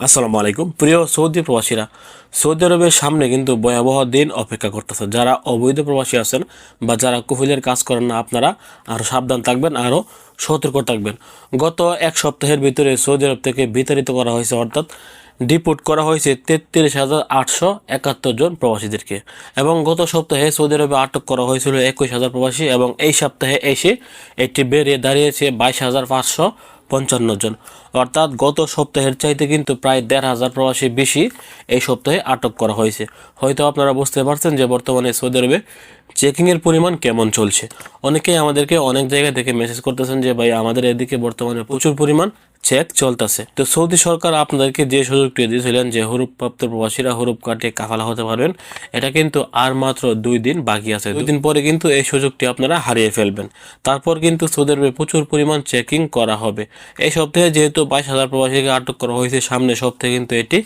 আসসালামু আলাইকুম। প্রিয় সৌদি প্রবাসীরা, সৌদি আরবের সামনে কিন্তু ভয়াবহ দিন অপেক্ষা করতেছে। যারা অবৈধ প্রবাসী আছেন বা যারা কুহিলের কাজ করেন না, আপনারা আরও সাবধান থাকবেন আরও সতর্ক থাকবেন। গত এক সপ্তাহের ভিতরে সৌদি আরব থেকে বিতাড়িত করা হয়েছে, অর্থাৎ ডিপোর্ট করা হয়েছে তেত্রিশ হাজার আটশো একাত্তর জন প্রবাসীদেরকে। এবং গত সপ্তাহে সৌদি আরবে আটক করা হয়েছিল একুশ হাজার প্রবাসী এবং এই সপ্তাহে এসে এটি বেড়ে দাঁড়িয়েছে বাইশ হাজার পাঁচশো পঞ্চান্ন জন। অর্থাৎ গত সপ্তাহের চাইতে কিন্তু প্রায় দেড় হাজার প্রবাসী বেশি এই সপ্তাহে আটক করা হয়েছে। হয়তো আপনারা বুঝতে পারছেন যে বর্তমানে সৌদি আরবে চেকিংয়ের পরিমাণ কেমন চলছে। অনেকেই আমাদেরকে অনেক জায়গা থেকে মেসেজ করতেছেন যে ভাই আমাদের এদিকে বর্তমানে প্রচুর পরিমাণ চেক চলতেছে। তো সৌদি সরকার আপনাদেরকে যে সুযোগটি দিয়েছিলেন যে হরুপপ্রাপ্ত প্রবাসীরা হরুপ কাটে কাফালা হতে পারবেন, এটা কিন্তু আর মাত্র দুই দিন বাকি আছে। দুই দিন পরে কিন্তু এই সুযোগটি আপনারা হারিয়ে ফেলবেন। তারপর কিন্তু সৌদি আরবে প্রচুর পরিমাণ চেকিং করা হবে। এই সপ্তাহে যেহেতু বাইশ হাজার প্রবাসীকে আটক করা হয়েছে সামনে সপ্তাহে কিন্তু এটি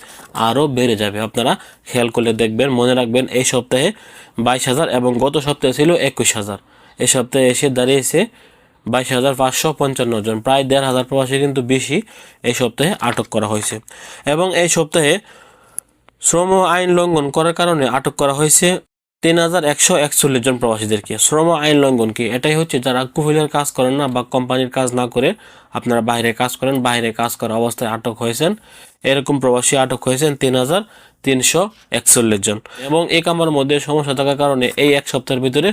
আরও বেড়ে যাবে। আপনারা খেয়াল করলে দেখবেন, মনে রাখবেন, এই সপ্তাহে বাইশ হাজার এবং গত সপ্তাহে ছিল একুশ হাজার। এই সপ্তাহে এসে দাঁড়িয়েছে বাইশ হাজার পাঁচশো পঞ্চান্ন জন, প্রায় দেড় হাজার প্রবাসী কিন্তু বেশি এই সপ্তাহে আটক করা হয়েছে। এবং এই সপ্তাহে শ্রম আইন লঙ্ঘন করার কারণে আটক করা হয়েছে তিন হাজার একশো একচল্লিশ জন প্রবাসীদেরকে। শ্রম আইন লঙ্ঘন কি? এটাই হচ্ছে যারা কুফিলের কাজ করেন না বা কোম্পানির কাজ না করে আপনারা বাইরে কাজ করেন, বাইরে কাজ করা অবস্থায় আটক হয়েছেন, এরকম প্রবাসী আটক হয়েছেন তিন হাজার তিনশো একচল্লিশ জন। এবং এই কামার মধ্যে সমস্যা থাকার কারণে এই এক সপ্তাহের ভিতরে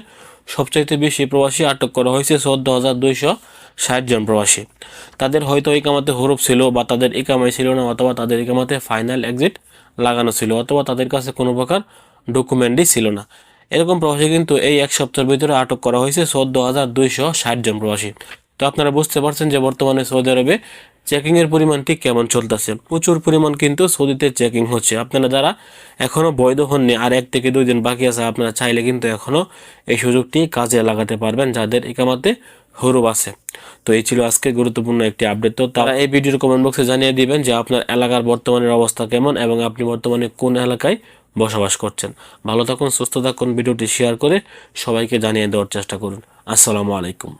সবচাইতে বেশি প্রবাসী আটক করা হয়েছে চোদ্দ হাজার দুইশো ষাট জন প্রবাসী। তাদের হয়তো এই কামাতে হরফ ছিল বা তাদের এই কামাই ছিল না অথবা তাদের একামাতে ফাইনাল এক্সিট লাগানো ছিল অথবা তাদের কাছে কোনো প্রকার ডকুমেন্টই ছিল না। এরকম প্রবাসী কিন্তু এই এক সপ্তাহের ভিতরে আটক করা হয়েছে চোদ্দ হাজার দুইশো ষাট জন প্রবাসী। তো আপনারা বুঝতে পারছেন যে বর্তমানে সৌদি আরবে চেকিং এর পরিমাণটি কেমন চলতেছে? প্রচুর পরিমাণ কিন্তু সৌদিতে চেকিং হচ্ছে। আপনারা যারা এখনও বৈধ হননি, আর এক থেকে দুই দিন বাকি আছে, আপনারা চাইলে কিন্তু এখনও এই সুযোগটি কাজে লাগাতে পারবেন যাদের একামাতে হরুব আছে। তো এই ছিল আজকে গুরুত্বপূর্ণ একটি আপডেট তো তারা এই ভিডিওর কমেন্ট বক্সে জানিয়ে দিবেন যে আপনার এলাকার বর্তমানের অবস্থা কেমন এবং আপনি বর্তমানে কোন এলাকায় বসবাস করছেন। ভালো থাকুন, সুস্থ থাকুন, ভিডিওটি শেয়ার করে সবাইকে জানিয়ে দেওয়ার চেষ্টা করুন। আসসালামু আলাইকুম।